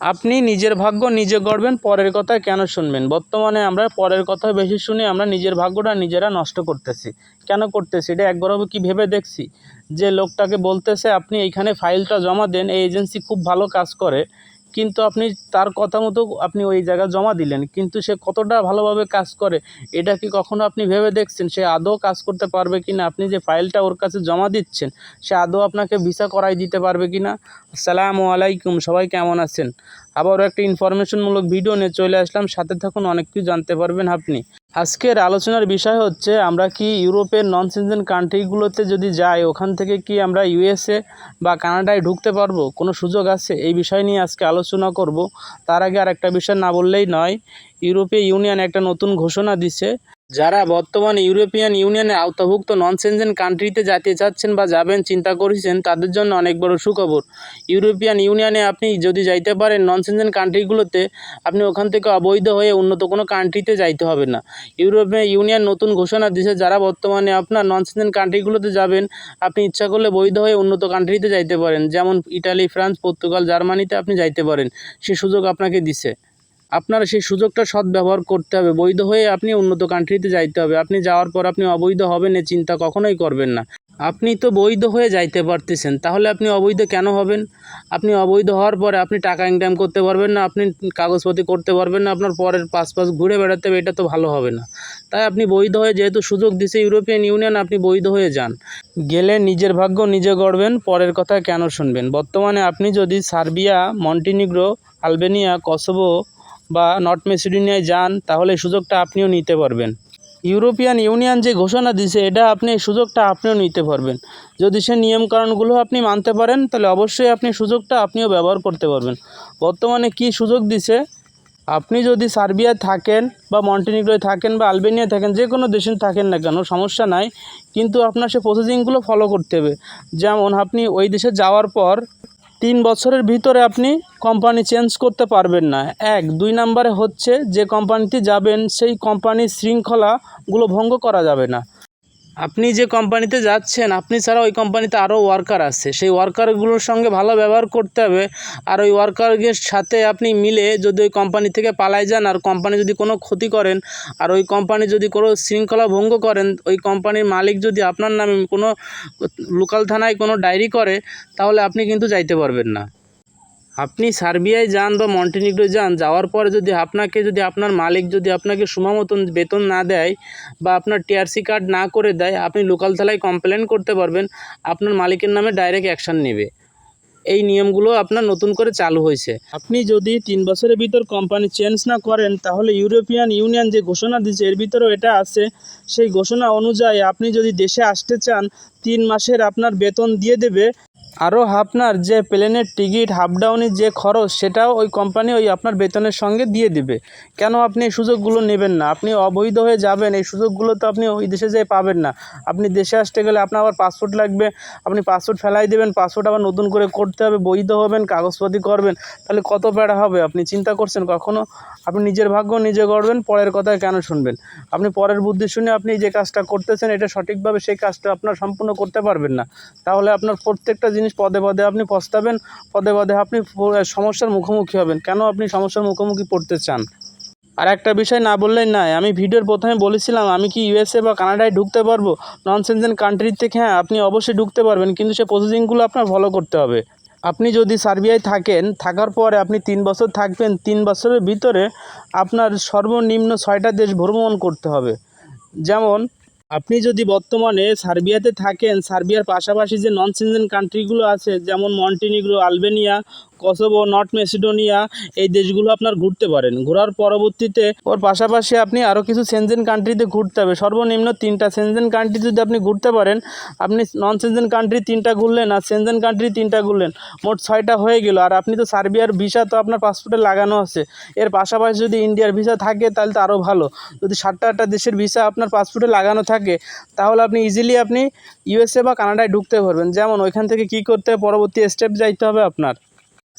আপনি নিজের ভাগ্য নিজে গড়বেন, পরের কথা কেন শুনবেন? বর্তমানে আমরা পরের কথা বেশি শুনি, আমরা নিজের ভাগ্যটা নিজেরা নষ্ট করতেছি। কেন করতেছি? এটা একবারও কি ভেবে দেখছি? যে লোকটাকে বলতেছে, আপনি এইখানে ফাইলটা জমা দেন, এই এজেন্সি খুব ভালো কাজ করে। কিন্তু আপনি তার কথা মতো আপনি ওই জায়গায় জমা দিলেন। কিন্তু সে কতটা ভালোভাবে কাজ করে, এটা কি কখনো আপনি ভেবে দেখছেন? সে আদৌ কাজ করতে পারবে কি না আপনি যে ফাইলটা ওর কাছে জমা দিচ্ছেন, সে আদৌ আপনাকে ভিসা করাই দিতে পারবে কি না আসসালামু আলাইকুম, সবাই কেমন আছেন? আবারও একটা ইনফরমেশনমূলক ভিডিও নিয়ে চলে আসলাম। সাথে থাকুন, অনেক কিছু জানতে পারবেন আপনি। আজকের আলোচনার বিষয় হচ্ছে, আমরা কি ইউরোপের নন সিটিজেন কান্ট্রিগুলোতে যদি যাই, ওখান থেকে কি আমরা ইউএসএ বা কানাডায় ঢুকতে পারব? কোনো সুযোগ আছে? এই বিষয় নিয়ে আজকে আলোচনা করব। তার আগে আর একটা বিষয় না বললেই নয়, ইউরোপীয় ইউনিয়ন একটা নতুন ঘোষণা দিছে। যারা বর্তমানে ইউরোপিয়ান ইউনিয়নের আওতাভুক্ত নন সেনজেন কান্ট্রিতে যেতে চাচ্ছেন বা যাবেন, চিন্তা করেছেন, তাদের জন্য অনেক বড় সুখবর। ইউরোপিয়ান ইউনিয়নে আপনি যদি যাইতে পারেন নন সেনজেন কান্ট্রিগুলোতে, আপনি ওখান থেকে অবৈধ হয়ে উন্নত কোনো কান্ট্রিতে যাইতে হবে না। ইউরোপীয় ইউনিয়ন নতুন ঘোষণা দিয়েছে, যারা বর্তমানে আপনার নন সেনজেন কান্ট্রিগুলোতে যাবেন, আপনি ইচ্ছা করলে বৈধ হয়ে উন্নত কান্ট্রিতে যাইতে পারেন। যেমন ইটালি, ফ্রান্স, পর্তুগাল, জার্মানিতে আপনি যাইতে পারেন। সে সুযোগ আপনাকে দিছে। আপনার সেই সুযোগটা সদ্ব্যবহার করতে হবে। বৈধ হয়ে আপনি উন্নত কান্ট্রিতে যাইতে হবে। আপনি যাওয়ার পর আপনি অবৈধ হবেন এ চিন্তা কখনোই করবেন না। আপনি তো বৈধ হয়ে যাইতে পারতেছেন, তাহলে আপনি অবৈধ কেন হবেন? আপনি অবৈধ হওয়ার পরে আপনি টাকা ইনকাম করতে পারবেন না, আপনি কাগজপত্র করতে পারবেন না, আপনার পরের পাশ পাশ ঘুরে বেড়াতে হবে, এটা তো ভালো হবে না। তাই আপনি বৈধ হয়ে যেহেতু সুযোগ দিছে ইউরোপিয়ান ইউনিয়ন আপনি বৈধ হয়ে যান। গেলে নিজের ভাগ্য নিজে গড়বেন, পরের কথা কেন শুনবেন? বর্তমানে আপনি যদি সার্বিয়া, মন্টিনিগ্রো, আলবেনিয়া, কসোভো বা নর্থ মেসিডোনিয়ায় যান, তাহলে সুযোগটা আপনিও নিতে পারবেন। ইউরোপিয়ান ইউনিয়ন যে ঘোষণা দিছে, এটা আপনি সুযোগটা আপনিও নিতে পারবেন। যদি সে নিয়মকানুনগুলো আপনি মানতে পারেন, তাহলে অবশ্যই আপনি সুযোগটা আপনিও ব্যবহার করতে পারবেন। বর্তমানে কি সুযোগ দিছে? আপনি যদি সার্বিয়ায় থাকেন বা মন্টিনিগ্রোয় থাকেন বা আলবেনিয়ায় থাকেন, যে কোনো দেশে থাকেন না কেন, সমস্যা নাই। কিন্তু আপনার সে প্রসেসিংগুলো ফলো করতে হবে। যেমন আপনি ওই দেশে যাওয়ার পর তিন বছরের ভিতরে আপনি কোম্পানি চেঞ্জ করতে পারবেন না। এক, দুই নম্বরে হচ্ছে যে কোম্পানিতে যাবেন, সেই কোম্পানির শৃঙ্খলাগুলো ভঙ্গ করা যাবে না। আপনি যে কোম্পানিতে যাচ্ছেন, আপনি ছাড়া ওই কোম্পানিতে আরও ওয়ার্কার আছে। সেই ওয়ার্কারগুলোর সঙ্গে ভালো ব্যবহার করতে হবে। আর ওই ওয়ার্কারের সাথে আপনি মিলে যদি ওই কোম্পানি থেকে পালাই যান, আর কোম্পানি যদি কোনো ক্ষতি করেন, আর ওই কোম্পানি যদি কোনো শৃঙ্খলা ভঙ্গ করেন, ওই কোম্পানির মালিক যদি আপনার নামে কোনো লোকাল থানায় কোনো ডায়েরি করে, তাহলে আপনি কিন্তু যাইতে পারবেন না। আপনি সার্বিয়ায় যান বা মন্টিনিগ্রো যান, যাওয়ার পরে যদি আপনাকে, যদি আপনার মালিক যদি আপনাকে মতন বেতন না দেয় বা আপনার টিআরসি কার্ড না করে দেয়, আপনি লোকাল থালায় কমপ্লেন করতে পারবেন, আপনার মালিকের নামে ডাইরেক্ট অ্যাকশান নেবে। এই নিয়মগুলো আপনার নতুন করে চালু হয়েছে। আপনি যদি তিন বছরের ভিতর কোম্পানি চেঞ্জ না করেন, তাহলে ইউরোপিয়ান ইউনিয়ন যে ঘোষণা দিয়েছে, এর ভিতরেও এটা আছে। সেই ঘোষণা অনুযায়ী আপনি যদি দেশে আসতে চান, তিন মাসের আপনার বেতন দিয়ে দেবে। আরও আপনার যে প্লেনের টিকিট, হাফ ডাউনের যে খরচ, সেটাও ওই কোম্পানি ওই আপনার বেতনের সঙ্গে দিয়ে দিবে। কেন আপনি এই সুযোগগুলো নেবেন না? আপনি অবৈধ হয়ে যাবেন, এই সুযোগগুলো তো আপনি ওই দেশে যেয়ে পাবেন না। আপনি দেশে আসতে গেলে আপনার আবার পাসপোর্ট লাগবে, আপনি পাসপোর্ট ফেলাই দেবেন, পাসপোর্ট আবার নতুন করে করতে হবে, বৈধ হবেন কাগজপাতি করবেন, তাহলে কত প্যারা হবে? আপনি চিন্তা করছেন কখনো? আপনি নিজের ভাগ্য নিজে গড়বেন, পরের কথায় কেন শুনবেন? আপনি পরের বুদ্ধি শুনে আপনি যে কাজটা করতেছেন, এটা সঠিকভাবে সেই কাজটা আপনার সম্পূর্ণ করতে পারবেন না। তাহলে আপনার প্রত্যেকটা জিনিস পদে পদে আপনি পস্তাবেন, পদে পদে আপনি সমস্যার মুখোমুখি হবেন। কেন আপনি সমস্যার মুখোমুখি পড়তে চান? আর একটা বিষয় না বললেই নাই আমি ভিডিওর প্রথমে বলেছিলাম, আমি কি ইউএসএ বা কানাডায় ঢুকতে পারব? নন সেনজেন কান্ট্রির থেকে হ্যাঁ আপনি অবশ্যই ঢুকতে পারবেন, কিন্তু সে প্রসেসিংগুলো আপনার ফলো করতে হবে। আপনি যদি সার্বিয়ায় থাকেন, থাকার পরে আপনি তিন বছর থাকবেন, তিন বছরের ভিতরে আপনার সর্বনিম্ন ছয়টা দেশ ভ্রমণ করতে হবে। যেমন আপনি যদি বর্তমানে সার্বিয়াতে থাকেন, সার্বিয়ার পাশাপাশি যে নন সিজেন কান্ট্রিগুলো আছে, যেমন Montenegro, Albania Kosovo, North Macedonia এই দেশগুলো আপনার ঘুরতে পারেন। ঘোরার পরবর্তীতে ওর পাশাপাশি আপনি আরও কিছু সেনজেন কান্ট্রিতে ঘুরতে হবে। সর্বনিম্ন তিনটা সেনজেন কান্ট্রি যদি আপনি ঘুরতে পারেন, আপনি নন সেনজেন কান্ট্রি তিনটা ঘুরলেন আর সেনজেন কান্ট্রি তিনটা ঘুরলেন, মোট ছয়টা হয়ে গেল। আর আপনি তো সার্বিয়ার ভিসা তো আপনার পাসপোর্টে লাগানো আছে। এর পাশাপাশি যদি ইন্ডিয়ার ভিসা থাকে, তাহলে তো আরও ভালো। যদি সাতটা আটটা দেশের ভিসা আপনার পাসপোর্টে লাগানো থাকে, তাহলে আপনি ইজিলি আপনি ইউএসএ বা কানাডায় ঢুকতে পারবেন। যেমন ওইখান থেকে কী করতে পরবর্তী স্টেপ যাইতে হবে আপনার।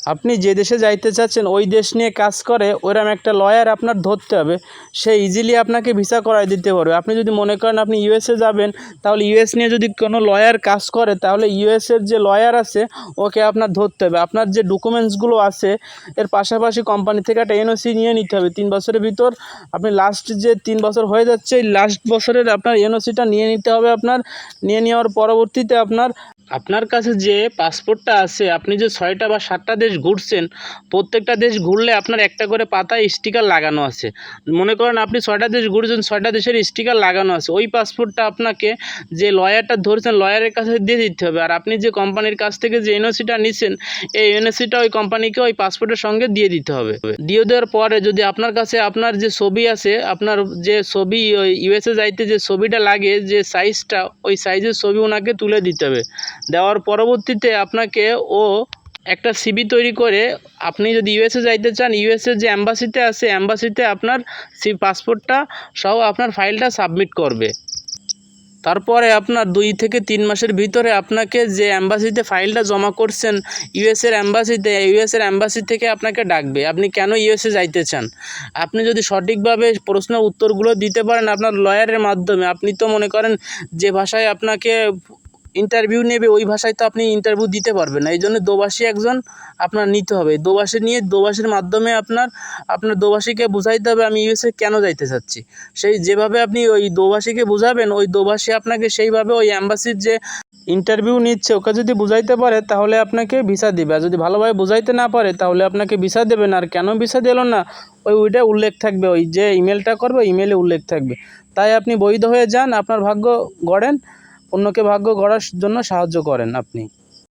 আপনি যে দেশে যাইতে চাচ্ছেন, ওই দেশ নিয়ে কাজ করে ওরম একটা লয়ার আপনার ধরতে হবে। সে ইজিলি আপনাকে ভিসা করাই দিতে পারবে। আপনি যদি মনে করেন আপনি ইউএসএ যাবেন, তাহলে ইউএস নিয়ে যদি কোনো লয়ার কাজ করে, তাহলে ইউএসের যে লয়ার আছে, ওকে আপনার ধরতে হবে। আপনার যে ডকুমেন্টসগুলো আছে, এর পাশাপাশি কোম্পানি থেকে একটা এনওসি নিয়ে নিতে হবে। তিন বছরের ভিতর আপনি লাস্ট যে তিন বছর হয়ে যাচ্ছে, এই লাস্ট বছরের আপনার এনওসিটা নিয়ে নিতে হবে আপনার। নিয়ে নেওয়ার পরবর্তীতে আপনার আপনার কাছে যে পাসপোর্টটা আছে, আপনি যে ছয়টা বা সাতটা দেশ ঘুরছেন, প্রত্যেকটা দেশ ঘুরলে আপনার একটা করে পাতায় স্টিকার লাগানো আছে। মনে করেন আপনি ছয়টা দেশ ঘুরছেন, ছয়টা দেশের স্টিকার লাগানো আছে। ওই পাসপোর্টটা আপনাকে যে লয়ারটা ধরছেন, লয়ারের কাছে দিয়ে দিতে হবে। আর আপনি যে কোম্পানির কাছ থেকে যে এনওসিটা নিছেন, এই এনওসিটা ওই কোম্পানিকে ওই পাসপোর্টের সঙ্গে দিয়ে দিতে হবে। দিয়ে দেওয়ার পরে যদি আপনার কাছে আপনার যে ছবি আছে, আপনার যে ছবি, ওই ইউএসএ যাইতে যে ছবিটা লাগে, যে সাইজটা ওই সাইজের ছবি ওনাকে তুলে দিতে হবে। দেওয়ার পরবর্তীতে আপনাকে ও একটা সিবি তৈরি করে আপনি যদি ইউএসএ যাইতে চান ইউএসএ যে অ্যাম্বাসিতে আছে অ্যাম্বাসিতে আপনার সি পাসপোর্টটা সহ আপনার ফাইলটা সাবমিট করবে। তারপরে আপনার দুই থেকে তিন মাসের ভিতরে আপনাকে যে অ্যাম্বাসিতে ফাইলটা জমা করছেন ইউএসের অ্যাম্বাসিতে ইউএসের অ্যাম্বাসি থেকে আপনাকে ডাকবে। আপনি কেন ইউএসএ যাইতে চান? আপনি যদি সঠিকভাবে প্রশ্নের উত্তরগুলো দিতে পারেন আপনার লয়ারের মাধ্যমে, আপনি তো মনে করেন যে ভাষায় আপনাকে ইন্টারভিউ নেবে, ওই ভাষায় তো আপনি ইন্টারভিউ দিতে পারবেন না। এই জন্য দোভাষী একজন আপনার নিতে হবে। দোভাষী নিয়ে দোভাষীর মাধ্যমে আপনার আপনার দোভাষীকে বুঝাইতে হবে আমি ইউএসএ কেন যাইতে চাচ্ছি। সেই যেভাবে আপনি ওই দোভাষীকে বুঝাবেন, ওই দোভাষী আপনাকে সেইভাবে ওই অ্যাম্বাসির যে ইন্টারভিউ নিচ্ছে, ওকে যদি বুঝাইতে পারে, তাহলে আপনাকে ভিসা দিবে। আর যদি ভালোভাবে বুঝাইতে না পারে, তাহলে আপনাকে ভিসা দেবে না। আর কেন ভিসা দিল না? ওই ওইটা উল্লেখ থাকবে। ওই যে ইমেলটা করবে ইমেলে উল্লেখ থাকবে। তাই আপনি বৈধ হয়ে যান, আপনার ভাগ্য গড়েন। অন্যকে ভাগ্য গড়ার জন্য সাহায্য করেন আপনি।